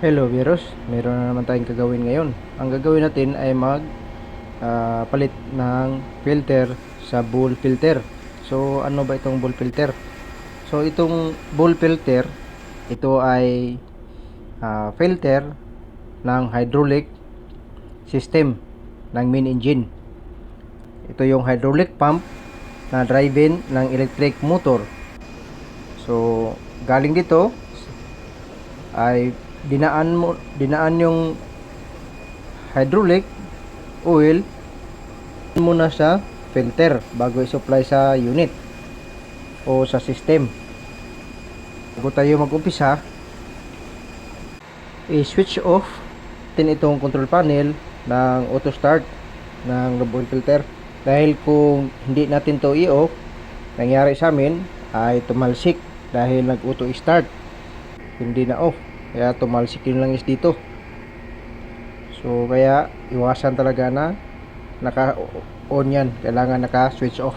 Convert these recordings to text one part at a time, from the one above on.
Hello virus, meron na naman tayong gagawin ngayon. Ang gagawin natin ay mag ah, palit ng filter sa bowl filter. So ano ba itong bowl filter? So itong bowl filter, ito ay ah, filter ng hydraulic system ng main engine. Ito yung hydraulic pump na drive-in ng electric motor. So galing dito ay dinaan mo dinaan yung hydraulic oil muna sa filter bago i-supply sa unit o sa system. Bago tayo mag-umpisa i-switch off tin itong control panel ng auto start ng oil filter. Dahil kung hindi natin to i-off nangyari sa amin ay tumalsik dahil nag auto start hindi na off kaya tumalsik yung langis dito. So kaya iwasan talaga na naka on yan. Kailangan naka switch off.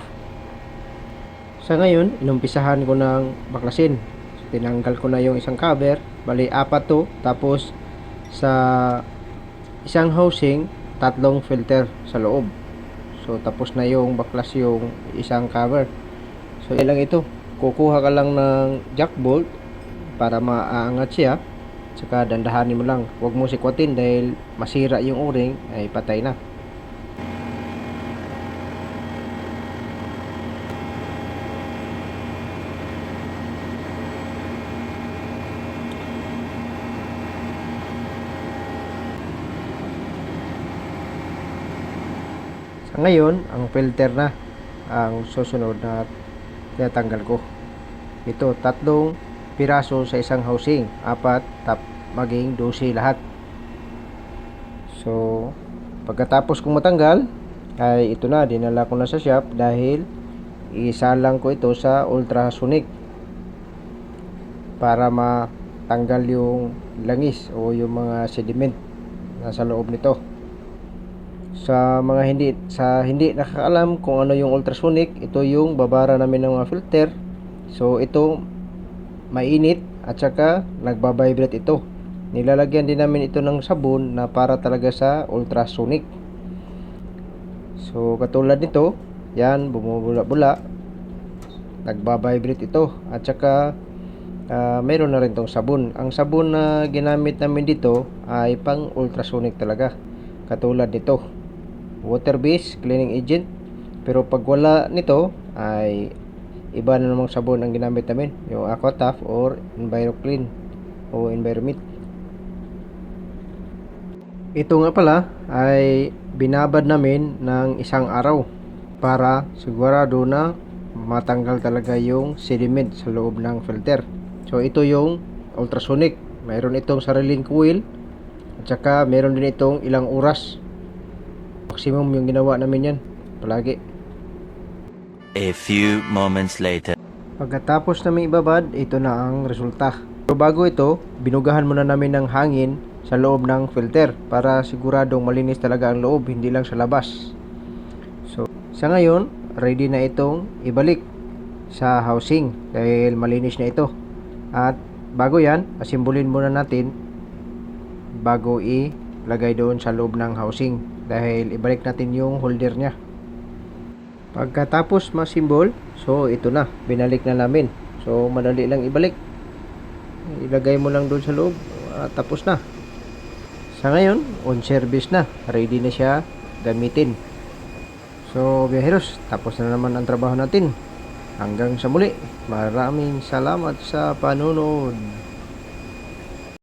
Sa ngayon inumpisahan ko ng baklasin. So, tinanggal ko na yung isang cover. Bali apat to. Tapos sa isang housing tatlong filter sa loob. So tapos na yung baklas yung isang cover. So ilang ito. Kukuha ka lang ng jack bolt para maaangat siya Tsaka dandahanin mo lang. Huwag mo sikwatin dahil masira yung o-ring ay patay na. Sa ngayon, ang filter na ang susunod na tinatanggal ko. Ito, tatlong piraso sa isang housing. Apat, tap, maging 12 lahat. So, pagkatapos kong matanggal, ay ito na, dinala ko na sa shop dahil isalang ko ito sa ultrasonic para matanggal yung langis o yung mga sediment nasa loob nito. Sa mga hindi sa hindi nakakaalam kung ano yung ultrasonic, ito yung babara namin ng mga filter. So ito mainit at saka nagbabibrate ito. Nilalagyan din namin ito ng sabon na para talaga sa ultrasonic. So katulad nito, yan bumubula-bula. Nagbabibrate ito at saka ah, meron na rin tong sabon. Ang sabon na ginamit namin dito ay pang ultrasonic talaga. Katulad nito, water based cleaning agent. Pero pag wala nito ay iba na namang sabon ang ginamit namin. Yung Aquataf or EnviroClean o Enviromit ito nga pala ay binabad namin ng isang araw para sigurado na matanggal talaga yung sediment sa loob ng filter. So ito yung ultrasonic. Mayroon itong sariling coil at saka mayroon din itong ilang oras maximum yung ginawa namin yan palagi A few moments later. Pagkatapos namin ibabad, ito na ang resulta. So bago ito, binugahan muna namin ng hangin sa loob ng filter para siguradong malinis talaga ang loob, hindi lang sa labas. So sa ngayon, ready na itong ibalik sa housing dahil malinis na ito. At bago yan, asimbolin muna natin bago ilagay doon sa loob ng housing dahil ibalik natin yung holder niya. Pagkatapos masimbol, so ito na, binalik na namin. So madali lang ibalik. Ilagay mo lang doon sa loob, at tapos na. Sa ngayon, on service na, ready na siya gamitin. So biyaheros, tapos na naman ang trabaho natin. Hanggang sa muli, maraming salamat sa panonood.